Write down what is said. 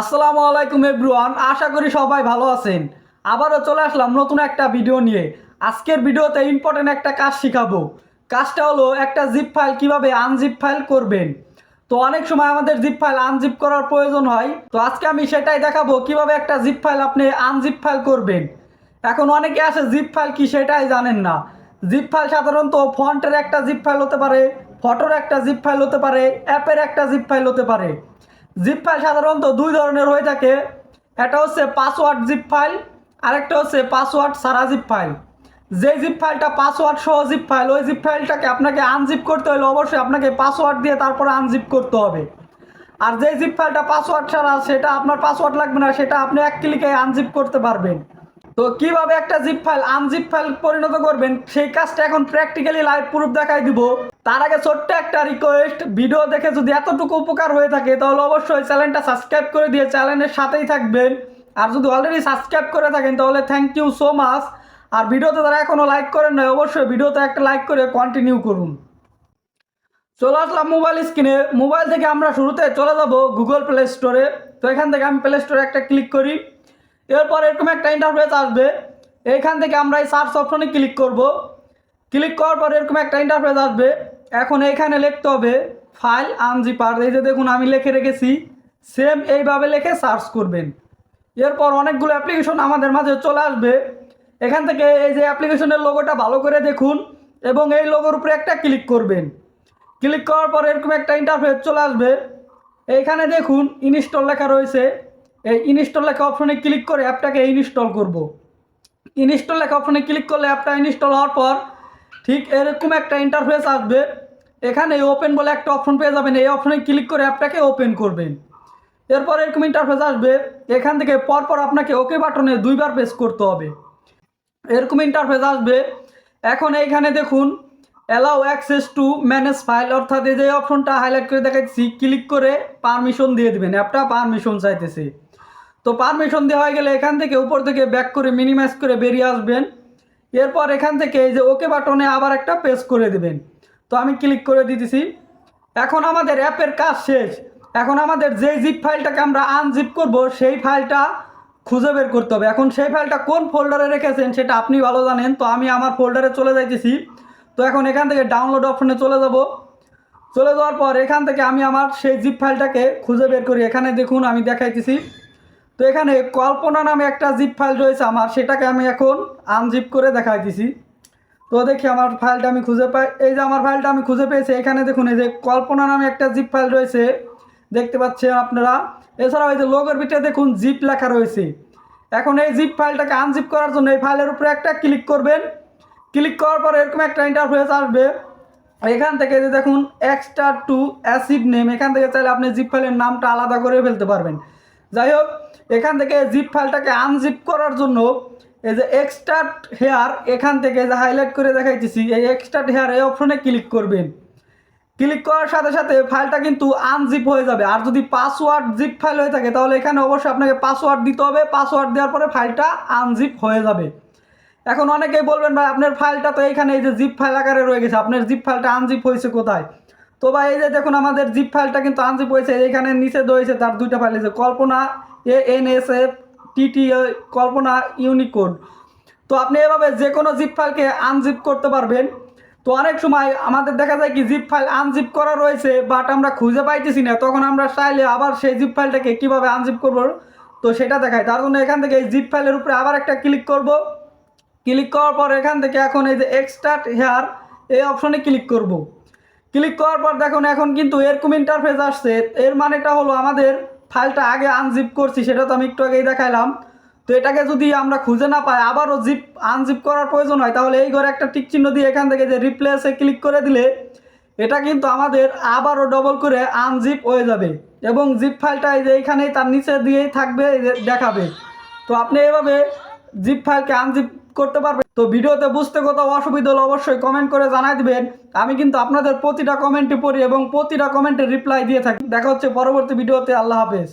আসসালামু আলাইকুম এভরিওয়ান, আশা করি সবাই ভালো আছেন। আবারও চলে আসলাম নতুন একটা ভিডিও নিয়ে। আজকের ভিডিওতে ইম্পর্টেন্ট একটা কাজ শিখাবো। কাজটা হলো একটা জিপ ফাইল কীভাবে আনজিপ ফাইল করবেন। তো অনেক সময় আমাদের জিপ ফাইল আনজিপ করার প্রয়োজন হয়। তো আজকে আমি সেটাই দেখাবো, কীভাবে একটা জিপ ফাইল আপনি আনজিপ ফাইল করবেন। এখন অনেকে আসে জিপ ফাইল কি সেটাই জানেন না। জিপ ফাইল সাধারণত ফন্টের একটা জিপ ফাইল হতে পারে ফটোর একটা জিপ ফাইল হতে পারে অ্যাপের একটা জিপ ফাইল হতে পারে। জিপ ফাইল সাধারণত দুই ধরনের হয়ে থাকে। একটা হচ্ছে পাসওয়ার্ড জিপ ফাইল আরেকটা হচ্ছে পাসওয়ার্ড সারা জিপ ফাইল যে জিপ ফাইলটা পাসওয়ার্ড সহ জিপ ফাইল ওই জিপ ফাইলটাকে আপনাকে আনজিপ করতে হলে অবশ্যই আপনাকে পাসওয়ার্ড দিয়ে তারপরে আনজিপ করতে হবে। আর যে জিপ ফাইলটা পাসওয়ার্ড ছাড়া সেটা আপনার পাসওয়ার্ড লাগবে না, সেটা আপনি এক ক্লিকে আনজিপ করতে পারবেন। তো কীভাবে একটা জিপ ফাইল আনজিপ ফাইল পরিণত করবেন? সেই কাজটা এখন প্র্যাকটিক্যালি লাইভ প্রুফ দেখাই দিব। তার আগে ছোট্ট একটা রিকোয়েস্ট ভিডিও দেখে যদি এতটুকু উপকার হয়ে থাকে, তাহলে অবশ্যই চ্যানেলটা সাবস্ক্রাইব করে দিয়ে চ্যানেলের সাথেই থাকবেন। আর যদি অলরেডি সাবস্ক্রাইব করে থাকেন, তাহলে থ্যাংক ইউ সো মাচ আর ভিডিওতে যারা এখনও লাইক করেন নাই, অবশ্যই ভিডিওতে একটা লাইক করে কন্টিনিউ করুন। চলে আসলাম মোবাইল স্ক্রিনে মোবাইল থেকে আমরা শুরুতে চলে যাব গুগল প্লে স্টোরে তো এখান থেকে আমি প্লে স্টোরে একটা ক্লিক করি। এরপর এরকম একটা ইন্টারফেস আসবে। এইখান থেকে আমরা এই সার্চ অপশনে ক্লিক করব। ক্লিক করার পর এরকম একটা ইন্টারফেস আসবে। এখন এইখানে লিখতে হবে ফাইল আনজিপার এই যে দেখুন, আমি লিখে রেখেছি। সেম এইভাবে লিখে সার্চ করবেন। এরপর অনেকগুলো অ্যাপ্লিকেশন আমাদের মাঝে চলে আসবে। এখান থেকে এই যে অ্যাপ্লিকেশনের লোগোটা ভালো করে দেখুন এবং এই লোগোর উপরে একটা ক্লিক করবেন। ক্লিক করার পর এরকম একটা ইন্টারফেস চলে আসবে। এইখানে দেখুন ইনস্টল লেখা রয়েছে। এই ইনস্টল লেখা অপশনে ক্লিক করে অ্যাপটাকে ইনস্টল করব। ইনস্টল লেখা অপশনে ক্লিক করলে অ্যাপটা ইনস্টল হওয়ার পর ঠিক এরকম একটা ইন্টারফেস আসবে। এখানে ওপেন বলে একটা অপশন পেয়ে যাবেন। এই অপশনে ক্লিক করে অ্যাপটাকে ওপেন করবেন। এরপর এরকম ইন্টারফেস আসবে। এখান থেকে পরপর আপনাকে ওকে বাটনে দুইবার প্রেস করতে হবে। এরকম ইন্টারফেস আসবে। এখন এইখানে দেখুন allow access to manage file অর্থাৎ এই যে অপশনটা হাইলাইট করে দেখাচ্ছি ক্লিক করে পারমিশন দিয়ে দিবেন। অ্যাপটা পারমিশন চাইতেছে। তো পারমিশন দেওয়া হয়ে গেলে এখান থেকে উপর থেকে ব্যাক করে মিনিমাইজ করে বেরিয়ে আসবেন। এরপর এখান থেকে এই যে ওকে বাটনে আবার একটা প্রেস করে দেবেন। তো আমি ক্লিক করে দিতেছি। এখন আমাদের অ্যাপের কাজ শেষ। এখন আমাদের যে জিপ ফাইলটাকে আমরা আনজিপ করব, সেই ফাইলটা খুঁজে বের করতে হবে। এখন সেই ফাইলটা কোন ফোল্ডারে রেখেছেন সেটা আপনি ভালো জানেন। তো আমি আমার ফোল্ডারে চলে যাইতেছি। তো এখন এখান থেকে ডাউনলোড অপশনে চলে যাব। চলে যাওয়ার পর এখান থেকে আমি আমার সেই জিপ ফাইলটাকে খুঁজে বের করি। এখানে দেখুন আমি দেখাইতেছি। তো এখানে কল্পনা নামে একটা জিপ ফাইল রয়েছে আমার, সেটাকে আমি এখন আনজিপ করে দেখাইতেছি তো দেখি আমার ফাইলটা আমি খুঁজে পাই। এই যে আমার ফাইলটা আমি খুঁজে পেয়েছি, এখানে দেখুন এই যে কল্পনা নামে একটা জিপ ফাইল রয়েছে, দেখতে পাচ্ছেন আপনারা। এছাড়াও এই যে লোগোর ভিতরে দেখুন জিপ লেখা রয়েছে। এখন এই জিপ ফাইলটাকে আনজিপ করার জন্য এই ফাইলের উপরে একটা ক্লিক করবেন। ক্লিক করার পর এরকম একটা ইন্টারফেস আসবে। এখান থেকে যে দেখুন এক্সট্রা টু অ্যাসিড নেম এখান থেকে চাইলে আপনি জিপ ফাইলের নামটা আলাদা করে ফেলতে পারবেন। যাই হোক এখান থেকে জিপ ফাইলটাকে আনজিপ করার জন্য এই যে এক্সট্রাট হেয়ার এখান থেকে যে হাইলাইট করে দেখাইতেছি, এই এক্সট্রাট হেয়ার এই অপশনে ক্লিক করবেন। ক্লিক করার সাথে সাথে ফাইলটা কিন্তু আনজিপ হয়ে যাবে। আর যদি পাসওয়ার্ড জিপ ফাইল হয়ে থাকে, তাহলে এখানে অবশ্যই আপনাকে পাসওয়ার্ড দিতে হবে। পাসওয়ার্ড দেওয়ার পরে ফাইলটা আনজিপ হয়ে যাবে। এখন অনেকেই বলবেন, ভাই, আপনার ফাইলটা তো এইখানে এই যে জিপ ফাইল আকারে রয়ে গেছে। আপনার জিপ ফাইলটা আনজিপ হয়েছে কোথায়? তো ভাই, এই যে দেখুন, আমাদের জিপ ফাইলটা কিন্তু আনজিপ হয়েছে। এইখানে নিচে রয়েছে তার দুইটা ফাইল আছে Kalpana A N S F TT Kalpana Unicode. তো আপনি এভাবে যে কোনো জিপ ফাইলকে আনজিপ করতে পারবেন। তো অনেক সময় আমাদের দেখা যায় কি জিপ ফাইল আনজিপ করা রয়েছে বাট আমরা খুঁজে পাইতেছি না। তখন আমরা চাইলে আবার সেই জিপ ফাইলটাকে কীভাবে আনজিপ করব, তো সেটা দেখায় তার জন্য এখান থেকে এই জিপ ফাইলের উপরে আবার একটা ক্লিক করব। ক্লিক করার পর এখান থেকে এখন এই যে এক্সট্রাক্ট হেয়ার এই অপশনে ক্লিক করব। ক্লিক করার পর দেখুন, এখন কিন্তু এরকম ইন্টারফেস আসছে। এর মানেটা হলো আমাদের ফাইলটা আগে আনজিপ করছি, সেটা তো আমি একটু আগেই দেখাইলাম। তো এটাকে যদি আমরা খুঁজে না পাই, আবারও জিপ আনজিপ করার প্রয়োজন হয়, তাহলে এই ঘরে একটা টিক চিহ্ন দিয়ে এখান থেকে যে রিপ্লেসে ক্লিক করে দিলে, এটা কিন্তু আমাদের আবারও ডবল করে আনজিপ হয়ে যাবে। এবং জিপ ফাইলটা এই যে এইখানেই তার নিচে দিয়েই থাকবে দেখাবে। তো আপনি এভাবে জিপ ফাইলকে আনজিপ করতে পারবেন। তো ভিডিওতে বুঝতে কোথাও অসুবিধা হলে অবশ্যই কমেন্ট করে জানাই দিবেন। আমি কিন্তু আপনাদের প্রতিটা কমেন্টে পড়ি এবং প্রতিটা কমেন্টে রিপ্লাই দিয়ে থাকি। দেখা হচ্ছে পরবর্তী ভিডিওতে। আল্লাহ হাফেজ।